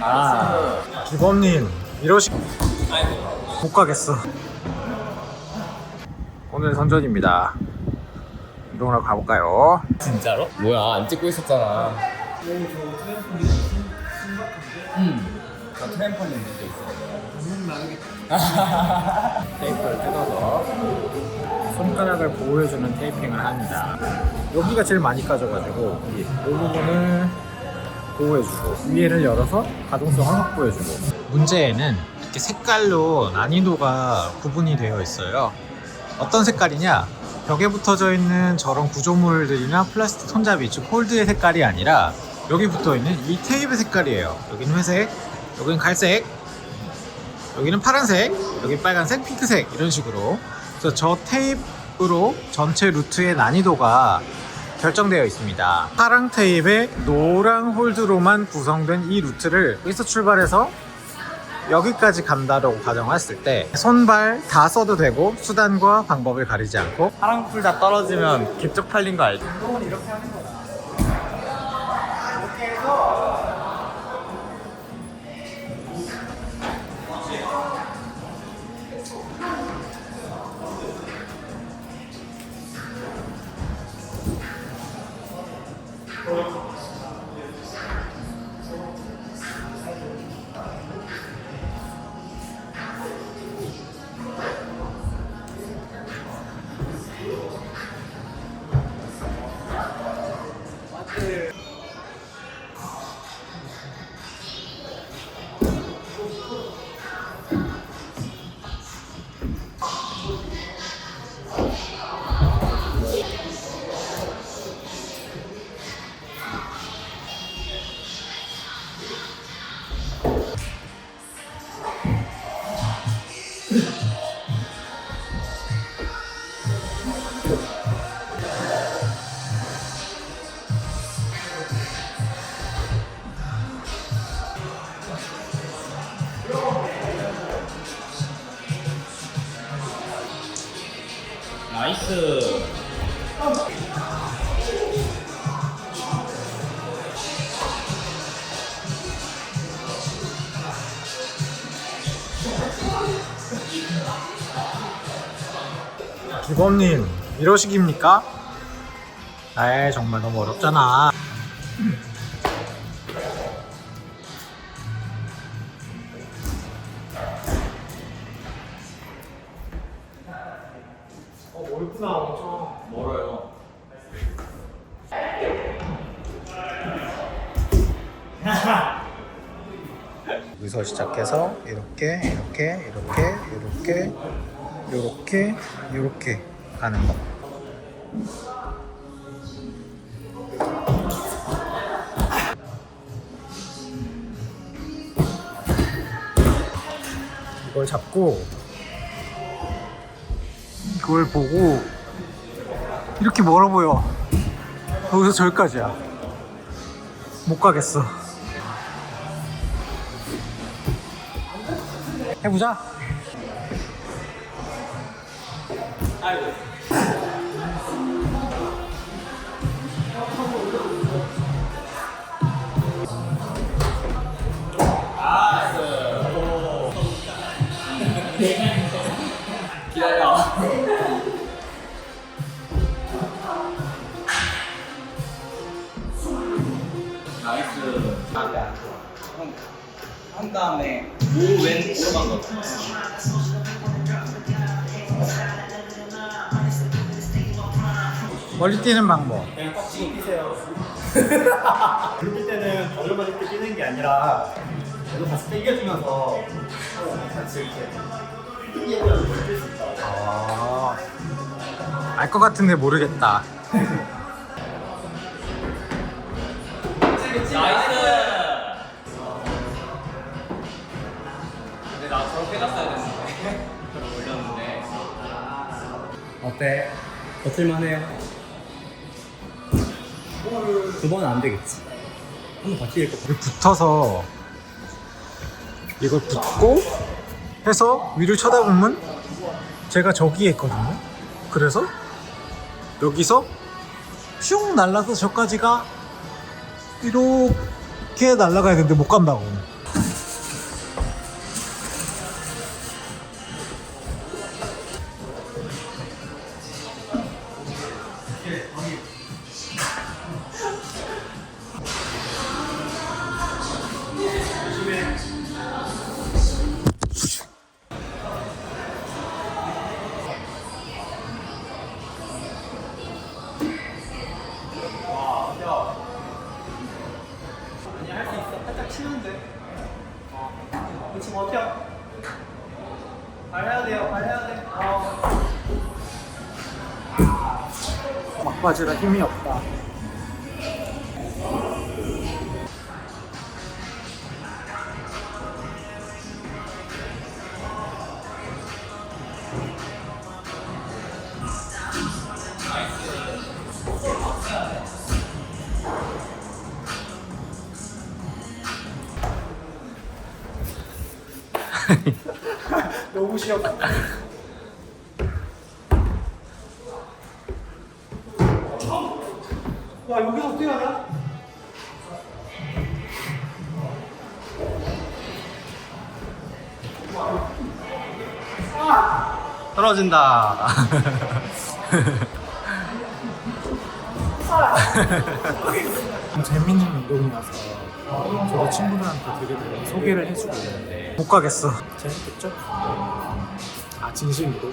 아 기범님 이러시 못 가겠어 오늘 선전입니다 운동하러 가볼까요? 진짜로? 뭐야 안 찍고 있었잖아. 음. 저 트램펄린 문제 있어. 테이프를 뜯어서 손가락을 보호해주는 테이핑을 합니다. 여기가 제일 많이 까져가지고 이 부분을 보호해주고 위에를 열어서 가동성을 확보해주고 문제에는 이렇게 색깔로 난이도가 구분이 되어 있어요. 어떤 색깔이냐? 벽에 붙어져 있는 저런 구조물들이나 플라스틱 손잡이 즉 홀드의 색깔이 아니라 여기 붙어 있는 이 테이프의 색깔이에요. 여기는 회색, 여기는 갈색, 여기는 파란색, 여기 빨간색, 핑크색 이런 식으로 그래서 저 테이프로 전체 루트의 난이도가 결정되어 있습니다. 파랑 테이프에 노랑 홀드로만 구성된 이 루트를 여기서 출발해서 여기까지 간다라고 가정했을 때 손발 다 써도 되고 수단과 방법을 가리지 않고 파랑풀 다 떨어지면 개쪽 팔린 거 알 지? 나이스. 기범님 이러식입니까? 에이 정말 너무 어렵잖아 여기서 시작해서 이렇게 이렇게 이렇게 이렇게 이렇게 이렇게 가는 거. 이걸 잡고 이걸 보고 이렇게 멀어 보여. 거기서 저기까지야. 못 가겠어 해보자. 기다려. 나이스. 한, 한 다음에 오왼 오르만 넣어. 멀리 뛰는 방법. 그냥 깍지기 뛰세요. 굴릴 때는 얼굴만 이렇게 뛰는 게 아니라 계속 같이 당겨주면서 같이 이렇게 뛰어서 뛸수 있다. 아, 알 것 같은데 모르겠다. 나 저렇게 갔어야 됐는데. 올렸는데. 어때? 버틸만해요? 두 번은 안 되겠지. 한번 버틸 거. 여기 붙어서 이걸 붙고 해서 위를 쳐다보면 제가 저기에 있거든요. 그래서 여기서 슝 날라서 저까지가 이렇게 날아가야 되는데 못 간다고. 바지라 힘이 없다. 너무 쉬워. 와 여기서 어떻게 하냐? 떨어진다. 재밌는 운동이라서 저도 친구들한테 되게 소개를 해주고 있는데 못 가겠어 재밌겠죠? 아 진심으로?